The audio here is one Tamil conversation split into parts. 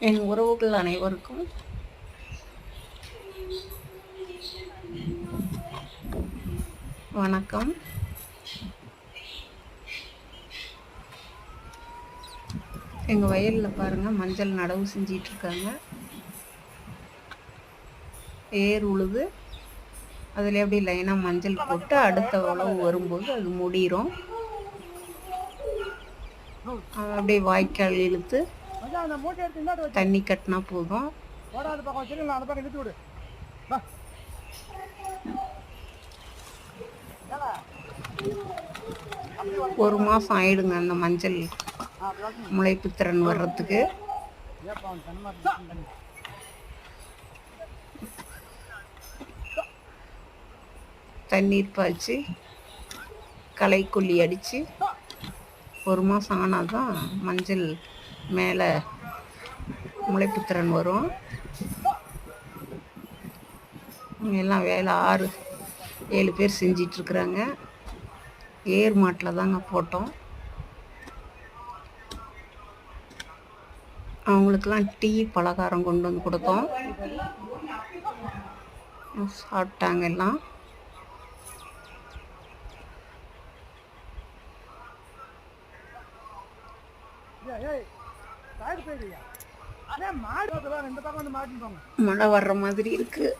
என் உறவுகள் அனைவருக்கும் வணக்கம். எங்கள் வயலில் பாருங்கள் மஞ்சள் நடவு செஞ்சிட்டு இருக்காங்க ஏர் உழுது அதில் அப்படியே லைனாக மஞ்சள் போட்டு அடுத்த உழவு வரும்போது அது முடிகிறோம் அப்படியே வாய்க்கால் இழுத்து தண்ணி கட்டினா போதும். ஒரு மாதம் ஆயிடுங்க அந்த மஞ்சள். முளைப்பு திறன் வர்றதுக்கு. தண்ணீர் பாய்ச்சி களை கொல்லி அடித்து ஒரு மாதம் ஆனால் தான் மஞ்சள் மேலே முளைப்பு திறன் வரும் எல்லாம் வேலை ஆறு ஏழு பேர் செஞ்சிட்ருக்குறாங்க. ஏர் மாட்டில் தாங்க போட்டோம். அவங்களுக்கெல்லாம் டீ பலகாரம் கொண்டு வந்து கொடுத்தோம். சாப்பிட்டாங்க எல்லாம். Yeah, yeah. மழை வர்ற மாதிரி இருக்குது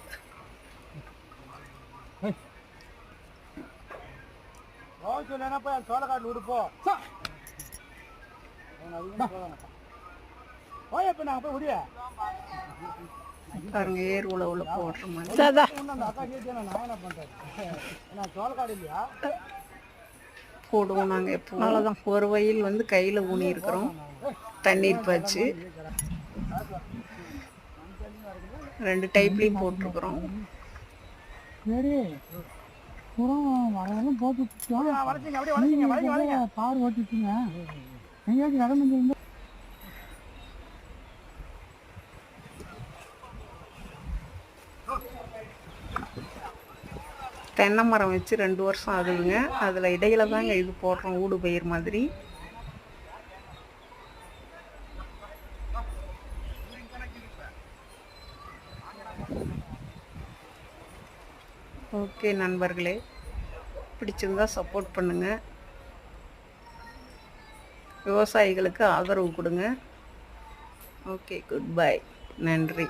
போக சொல்லேன்னா போய் அந்த சோளக்காட்டுல விடு, போ. அவன் அதிகமா போவாங்க. போய் எப்ப நாங்க போய் விடிய? பாருங்க ஏர் உழவுல போடுற மாதிரி. போடுவோம் நாங்கள் எப்போ அவ்வளோதான் ஒரு வயல் வந்து கையில் ஊனி இருக்கிறோம். தண்ணீர் பாய்ச்சி. ரெண்டு டைப்லேயும் போட்டிருக்கிறோம். தென்னை மரம் வச்சு ரெண்டு வருஷம் ஆகுதுங்க. அதில் இடையில தாங்க இது போடுறோம் ஊடு பயிர் மாதிரி. ஓகே நண்பர்களே பிடிச்சிருந்தா சப்போர்ட் பண்ணுங்கள் விவசாயிகளுக்கு ஆதரவு கொடுங்க. ஓகே குட் பை நன்றி.